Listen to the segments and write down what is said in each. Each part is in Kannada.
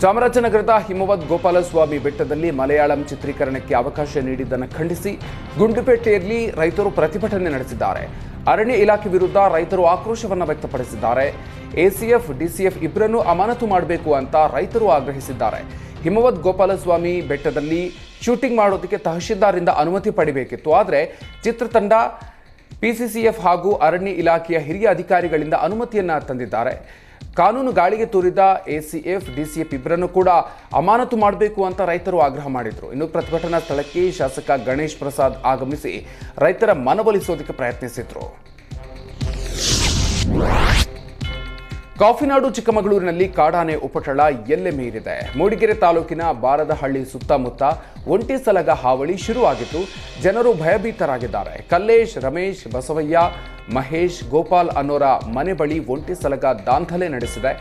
ಚಾಮರಾಜನಗರದ ಹಿಮವದ್ ಗೋಪಾಲಸ್ವಾಮಿ ಬೆಟ್ಟದಲ್ಲಿ ಮಲಯಾಳಂ ಚಿತ್ರೀಕರಣಕ್ಕೆ ಅವಕಾಶ ನೀಡಿದ್ದನ್ನು ಖಂಡಿಸಿ ಗುಂಡ್ಲುಪೇಟೆಯಲ್ಲಿ ರೈತರು ಪ್ರತಿಭಟನೆ ನಡೆಸಿದ್ದಾರೆ. ಅರಣ್ಯ ಇಲಾಖೆ ವಿರುದ್ಧ ರೈತರು ಆಕ್ರೋಶವನ್ನು ವ್ಯಕ್ತಪಡಿಸಿದ್ದಾರೆ. ಎಸಿಎಫ್, ಡಿಸಿಎಫ್ ಇಬ್ಬರನ್ನೂ ಅಮಾನತು ಮಾಡಬೇಕು ಅಂತ ರೈತರು ಆಗ್ರಹಿಸಿದ್ದಾರೆ. ಹಿಮವದ್ ಗೋಪಾಲಸ್ವಾಮಿ ಬೆಟ್ಟದಲ್ಲಿ ಶೂಟಿಂಗ್ ಮಾಡೋದಕ್ಕೆ ತಹಶೀಲ್ದಾರಿಂದ ಅನುಮತಿ ಪಡಿಬೇಕಿತ್ತು. ಆದರೆ ಚಿತ್ರತಂಡ, ಪಿಸಿಸಿಎಫ್ ಹಾಗೂ ಅರಣ್ಯ ಇಲಾಖೆಯ ಹಿರಿಯ ಅಧಿಕಾರಿಗಳಿಂದ ಅನುಮತಿಯನ್ನು ತಂದಿದ್ದಾರೆ. ಕಾನೂನು ಗಾಳಿಗೆ ತೂರಿದ ಎಸಿಎಫ್, ಡಿಸಿಎಫ್ ಇಬ್ಬರನ್ನು ಕೂಡ ಅಮಾನತು ಮಾಡಬೇಕು ಅಂತ ರೈತರು ಆಗ್ರಹ ಮಾಡಿದರು. ಇನ್ನು ಪ್ರತಿಭಟನಾ ಸ್ಥಳಕ್ಕೆ ಶಾಸಕ ಗಣೇಶ್ ಪ್ರಸಾದ್ ಆಗಮಿಸಿ ರೈತರ ಮನವೊಲಿಸೋದಕ್ಕೆ ಪ್ರಯತ್ನಿಸಿದ್ರು. ಕಾಫಿನಾಡು ಚಿಕ್ಕಮಗಳೂರಿನಲ್ಲಿ ಕಾಡಾನೆ ಉಪಟಳ ಎಲ್ಲೆ ಮೀರಿದೆ. ಮೂಡಿಗೆರೆ ತಾಲೂಕಿನ ಬಾರದಹಳ್ಳಿ ಸುತ್ತಮುತ್ತ ಒಂಟಿ ಸಲಗ ಹಾವಳಿ ಶುರುವಾಗಿದ್ದು, ಜನರು ಭಯಭೀತರಾಗಿದ್ದಾರೆ. ಕಲ್ಲೇಶ್, ರಮೇಶ್, ಬಸವಯ್ಯ, ಮಹೇಶ್, ಗೋಪಾಲ್ ಅನ್ನೋರ ಮನೆ ಬಳಿ ಒಂಟಿ ಸಲಗ ದಾಂಧಲೆ ನಡೆಸಿದೆ.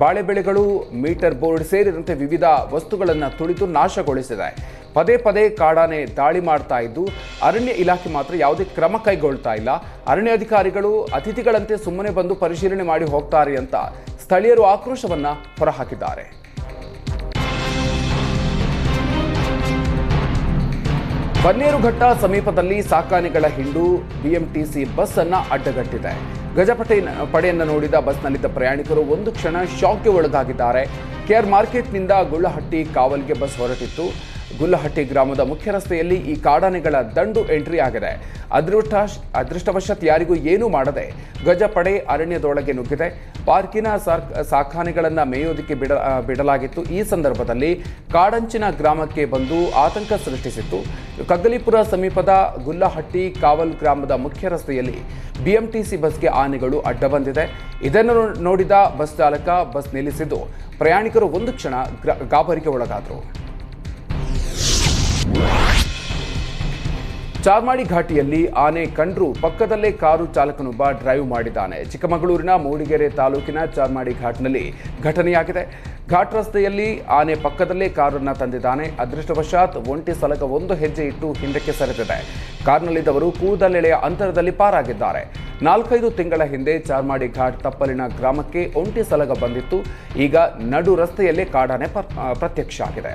ಬಾಳೆ ಬೆಳೆಗಳು ಮೀಟರ್ ಬೋರ್ಡ್ ಸೇರಿದಂತೆ ವಿವಿಧ ವಸ್ತುಗಳನ್ನು ತುಳಿದು ನಾಶಗೊಳಿಸಿದೆ. ಪದೇ ಪದೇ ಕಾಡಾನೆ ದಾಳಿ ಮಾಡ್ತಾ ಇದ್ದು, ಅರಣ್ಯ ಇಲಾಖೆ ಮಾತ್ರ ಯಾವುದೇ ಕ್ರಮ ಕೈಗೊಳ್ತಾ ಇಲ್ಲ. ಅರಣ್ಯ ಅಧಿಕಾರಿಗಳು ಅತಿಥಿಗಳಂತೆ ಸುಮ್ಮನೆ ಬಂದು ಪರಿಶೀಲನೆ ಮಾಡಿ ಹೋಗ್ತಾರೆ ಅಂತ ಸ್ಥಳೀಯರು ಆಕ್ರೋಶವನ್ನು ಹೊರಹಾಕಿದ್ದಾರೆ. ಬನ್ನೇರುಘಟ್ಟ ಸಮೀಪದಲ್ಲಿ ಸಾಕಾನೆಗಳ ಹಿಂಡು ಬಿಎಂಟಿಸಿ ಬಸ್ ಅನ್ನ ಅಡ್ಡಗಟ್ಟಿದೆ. ಗಜಪಟೆ ಪಡೆಯನ್ನು ನೋಡಿದ ಬಸ್ನಲ್ಲಿದ್ದ ಪ್ರಯಾಣಿಕರು ಒಂದು ಕ್ಷಣ ಶಾಕ್ಗೆ ಒಳಗಾಗಿದ್ದಾರೆ. K R ಮಾರ್ಕೆಟ್ನಿಂದ ಗುಳ್ಳಹಟ್ಟಿ ಕಾವಲ್ಗೆ bus ಹೊರಟಿತ್ತು. ಗುಲ್ಲಹಟ್ಟಿ ಗ್ರಾಮದ ಮುಖ್ಯ ರಸ್ತೆಯಲ್ಲಿ ಈ ಕಾಡಾನೆಗಳ ದಂಡು ಎಂಟ್ರಿ ಆಗಿದೆ. ಅದೃಷ್ಟ ಅದೃಷ್ಟವಶಾತ್ ಯಾರಿಗೂ ಏನೂ ಮಾಡದೆ ಗಜಪಡೆ ಅರಣ್ಯದೊಳಗೆ ನುಗ್ಗಿದೆ. ಪಾರ್ಕಿನ ಸಾಕ್ ಸಾಕಾನೆಗಳನ್ನು ಮೇಯೋದಕ್ಕೆ ಬಿಡ ಬಿಡಲಾಗಿತ್ತು. ಈ ಸಂದರ್ಭದಲ್ಲಿ ಕಾಡಂಚಿನ ಗ್ರಾಮಕ್ಕೆ ಬಂದು ಆತಂಕ ಸೃಷ್ಟಿಸಿತ್ತು. ಕಗ್ಗಲಿಪುರ ಸಮೀಪದ ಗುಲ್ಲಹಟ್ಟಿ ಕಾವಲ್ ಗ್ರಾಮದ ಮುಖ್ಯ ರಸ್ತೆಯಲ್ಲಿ ಬಿಎಂಟಿಸಿ ಬಸ್ಗೆ ಆನೆಗಳು ಅಡ್ಡ ಬಂದಿದೆ. ಇದನ್ನು ನೋಡಿದ ಬಸ್ ಚಾಲಕ ಬಸ್ ನಿಲ್ಲಿಸಿದ್ದು ಪ್ರಯಾಣಿಕರು ಒಂದು ಕ್ಷಣ ಗಾಬರಿಗೆ ಒಳಗಾದರು. ಚಾರ್ಮಾಡಿ ಘಾಟಿಯಲ್ಲಿ ಆನೆ ಕಂಡ್ರು ಪಕ್ಕದಲ್ಲೇ ಕಾರು ಚಾಲಕನೊಬ್ಬ ಡ್ರೈವ್ ಮಾಡಿದ್ದಾನೆ. ಚಿಕ್ಕಮಗಳೂರಿನ ಮೂಡಿಗೆರೆ ತಾಲೂಕಿನ ಚಾರ್ಮಾಡಿ ಘಾಟ್ನಲ್ಲಿ ಘಟನೆಯಾಗಿದೆ. ಘಾಟ್ ರಸ್ತೆಯಲ್ಲಿ ಆನೆ ಪಕ್ಕದಲ್ಲೇ ಕಾರನ್ನ ತಂದಿದ್ದಾನೆ. ಅದೃಷ್ಟವಶಾತ್ ಒಂಟಿ ಸಲಗ ಒಂದು ಹೆಜ್ಜೆ ಇಟ್ಟು ಹಿಂದಕ್ಕೆ ಸರಿದಿದೆ. ಕಾರ್ನಲ್ಲಿದ್ದವರು ಕೂದಲೆಳೆಯ ಅಂತರದಲ್ಲಿ ಪಾರಾಗಿದ್ದಾರೆ. ನಾಲ್ಕೈದು ತಿಂಗಳ ಹಿಂದೆ ಚಾರ್ಮಾಡಿ ಘಾಟ್ ತಪ್ಪಲಿನ ಗ್ರಾಮಕ್ಕೆ ಒಂಟಿ ಸಲಗ ಬಂದಿತ್ತು. ಈಗ ನಡು ರಸ್ತೆಯಲ್ಲೇ ಕಾಡಾನೆ ಪ್ರತ್ಯಕ್ಷ ಆಗಿದೆ.